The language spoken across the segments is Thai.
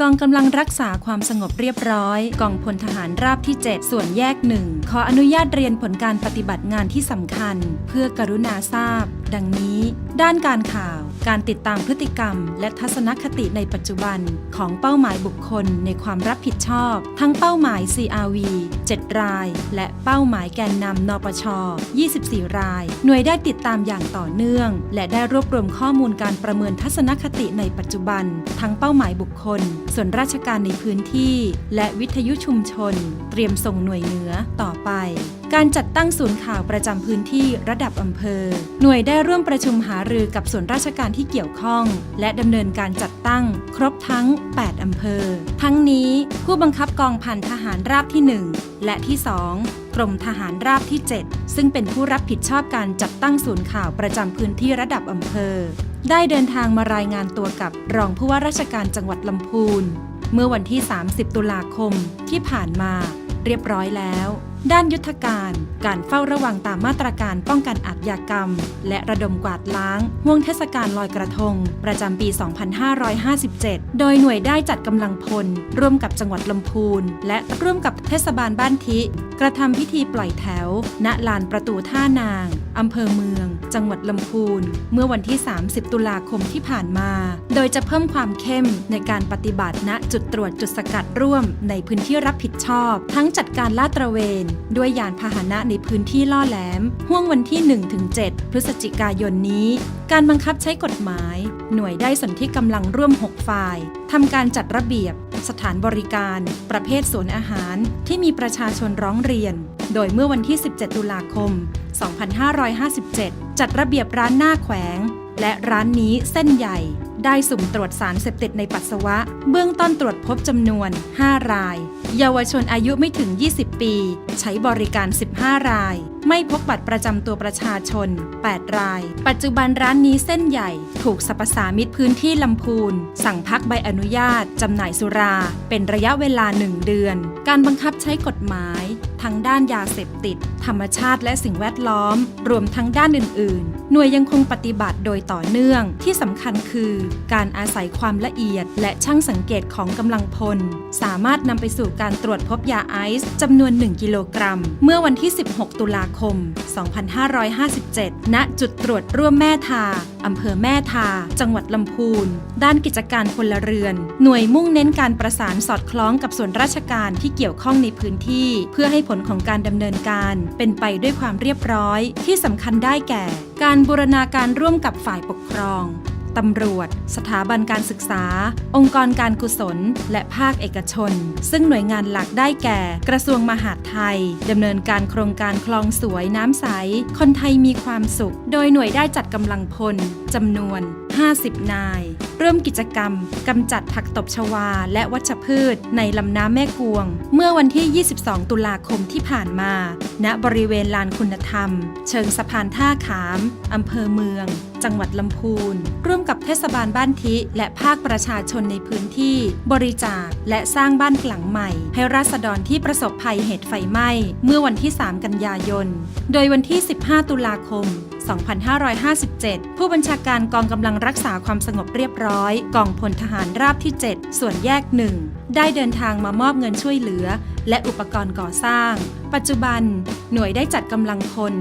กองกำลังรักษาความสงบเรียบร้อย กองพลทหารราบที่ 7 ส่วนแยกหนึ่งขออนุญาตเรียนผลการปฏิบัติงานที่สำคัญ เพื่อกรุณาทราบดังนี้ ด้านการข่าว การติดตามพฤติกรรม และทัศนคติในปัจจุบัน ของเป้าหมายบุคคลในความรับผิดชอบ ทั้งเป้าหมาย CRV 7 ราย และเป้าหมายแกนนำนปช 24 ราย หน่วยได้ติดตามอย่างต่อเนื่อง และได้รวบรวมข้อมูลการประเมินทัศนคติในปัจจุบัน ทั้งเป้าหมายบุคคล ส่วนราชการในพื้นที่ และวิทยุชุมชน เตรียมส่งหน่วยเหนือต่อไป การจัดตั้งศูนย์ข่าวประจำพื้นที่ระดับอำเภอ หน่วยได้ได้ร่วมประชุมหารือกับส่วนราชการที่เกี่ยวข้อง และดำเนินการจัดตั้งครบทั้ง 8 อำเภอ ทั้งนี้ผู้บังคับกองพันทหารราบที่ 1 และที่ 2 กรมทหารราบที่ 7 ซึ่งเป็นผู้รับผิดชอบการจัดตั้งศูนย์ข่าวประจำพื้นที่ระดับอำเภอ ได้เดินทางมารายงานตัวกับรองผู้ว่าราชการจังหวัดลำพูน เมื่อวันที่ 30 ตุลาคมที่ผ่านมา เรียบร้อยแล้ว ด้านยุทธการ การเฝ้าระวังตามมาตรการป้องกันอาชญากรรม และระดมกวาดล้างห่วงเทศกาลลอยกระทง ประจำปี 2557 โดยหน่วยได้จัดกำลังพล ร่วมกับจังหวัดลำพูน และร่วมกับเทศบาลบ้านทิ กระทำพิธีปล่อยแถว ณ ลานประตูท่านางอำเภอเมือง จังหวัดลำพูน เมื่อวันที่ 30 ตุลาคมที่ผ่านมา โดยจะเพิ่มความเข้มในการปฏิบัติณจุดตรวจจุดสกัดร่วมในพื้นที่รับผิดชอบ ทั้งจัดการลาดตระเวนด้วยยานพาหนะในพื้นที่ล่อแหลม ห่วงวันที่ 1-7 พฤศจิกายนนี้ การบังคับใช้กฎหมาย หน่วยได้สนที่กำลังร่วม 6 ฝ่ายทำการจัดระเบียบ สถานบริการ ประเภทสวนอาหาร ที่มีประชาชนร้องเรียน โดยเมื่อวันที่ 17 ตุลาคม 2557 จัดระเบียบร้านหน้าแขวง และร้านนี้เส้นใหญ่ ได้สุ่มตรวจสารเสพติดในปัสสาวะ เบื้องต้นตรวจพบจำนวน 5 ราย เยาวชนอายุไม่ถึง 20 ปี ใช้บริการ 15 ราย ไม่พกบัตรประจำตัวประชาชน 8 ราย ปัจจุบันร้านนี้เส้นใหญ่ ถูกสรรพสามิตพื้นที่ลำพูน สั่งพักใบอนุญาต จำหน่ายสุรา เป็นระยะเวลา 1 เดือน การบังคับใช้กฎหมาย ทั้งด้านยาเสพติด ธรรมชาติและสิ่งแวดล้อม รวมทั้งด้านอื่น ๆ หน่วยยังคงปฏิบัติโดยต่อเนื่อง ที่สำคัญคือ การอาศัยความละเอียด และช่างสังเกตของกำลังพล สามารถนำไปสู่การตรวจพบยาไอซ์จำนวน 1 กิโลกรัม เมื่อวันที่ 16 ตุลาคม 2557 ณ จุดตรวจร่วมแม่ทาอำเภอแม่ทา จังหวัดลำพูน ด้านกิจการพลเรือน หน่วยมุ่งเน้นการประสานสอดคล้องกับส่วนราชการที่เกี่ยวข้องในพื้นที่ เพื่อให้ผลของการดำเนินการเป็นไปด้วยความเรียบร้อยที่สำคัญได้แก่ การบูรณาการร่วมกับฝ่ายปกครองตำรวจ สถาบันการศึกษา องค์กรการกุศล และภาคเอกชน ซึ่งหน่วยงานหลักได้แก่ กระทรวงมหาดไทยดำเนินการโครงการคลองสวยน้ำใส คนไทยมีความสุข โดยหน่วยได้จัดกำลังพลจำนวน 50 นาย เริ่มกิจกรรมกำจัดผักตบชวาและวัชพืชในลำน้ำแม่กวง เมื่อวันที่ 22 ตุลาคมที่ผ่านมา ณบริเวณลานคุณธรรม เชิงสะพานท่าขามอำเภอเมือง จังหวัดลำพูน ร่วมกับเทศบาลบ้านทิ และภาคประชาชนในพื้นที่ บริจาคและสร้างบ้านหลังใหม่ ให้ราษฎรที่ประสบภัยเหตุไฟไหม้เมื่อวันที่ 3 กันยายน โดยวันที่ 15 ตุลาคม 2557 ผู้บัญชาการกองกำลังรักษาความสงบเรียบร้อยกองพลทหารราบที่ 7 ส่วนแยกหนึ่งได้เดินทางมามอบเงินช่วยเหลือ และอุปกรณ์ก่อสร้าง ปัจจุบัน หน่วยได้จัดกำลังพล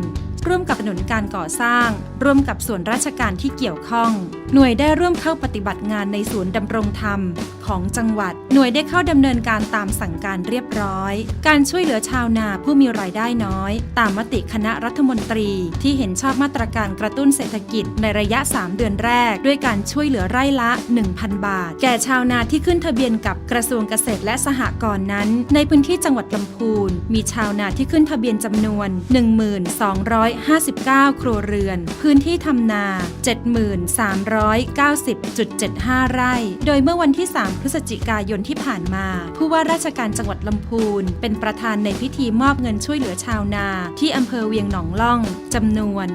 ร่วมกับหนุนการก่อสร้าง ร่วมกับส่วนราชการที่เกี่ยวข้อง หน่วยได้ร่วมเข้าปฏิบัติงานในศูนย์ดำรงธรรม ของจังหวัด หน่วยได้เข้าดำเนินการตามสั่งการเรียบร้อย การช่วยเหลือชาวนาผู้มีรายได้น้อย ตามมติคณะรัฐมนตรีที่เห็นชอบมาตรการกระตุ้นเศรษฐกิจในระยะ 3 เดือนแรก ด้วยการช่วยเหลือไร่ละ 1,000 บาท แก่ชาวนาที่ขึ้นทะเบียนกับกระทรวงเกษตรและสหกรณ์นั้น ในพื้นที่จังหวัดลำพูนมีชาวนาที่ขึ้นทะเบียนจำนวน1259 ครัวเรือน พื้นที่ทำนา 7390.75 ไร่ โดยเมื่อวันที่ 3 พฤศจิกายนที่ผ่านมา ผู้ว่าราชการจังหวัดลำพูน เป็นประธานในพิธีมอบเงินช่วยเหลือชาวนา ที่อำเภอเวียงหนองล่องจำนวน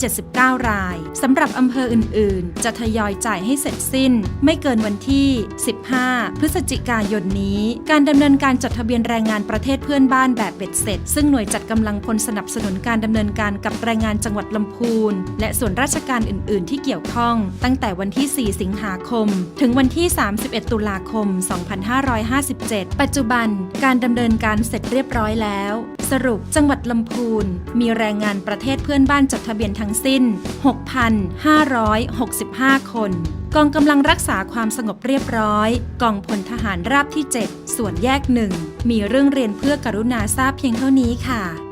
179 รายสำหรับอำเภออื่น ๆ จะทยอยจ่ายให้เสร็จสิ้น ไม่เกินวันที่ 15 พฤศจิกายนนี้ การดำเนินการจดทะเบียนแรงงานประเทศเพื่อนบ้านแบบเบ็ดเสร็จ ซึ่งหน่วยจัดกำลังพลสนับสนุนการดำำเนินการกับแรงงานจังหวัดลำพูน และส่วนราชการอื่น ๆ ที่เกี่ยวข้อง ตั้งแต่วันที่ 4 สิงหาคม ถึงวันที่ 31 ตุลาคม 2557 ปัจจุบันการดำเนินการเสร็จเรียบร้อยแล้ว สรุปจังหวัดลำพูน มีแรงงานประเทศเพื่อนบ้านจดทะเบียนทั้งสิ้น 6,565 คนกองกำลังรักษาความสงบเรียบร้อย กองพลทหารราบที่ 7 ส่วนแยกหนึ่ง มีเรื่องเรียนเพื่อกรุณาทราบเพียงเท่านี้ค่ะ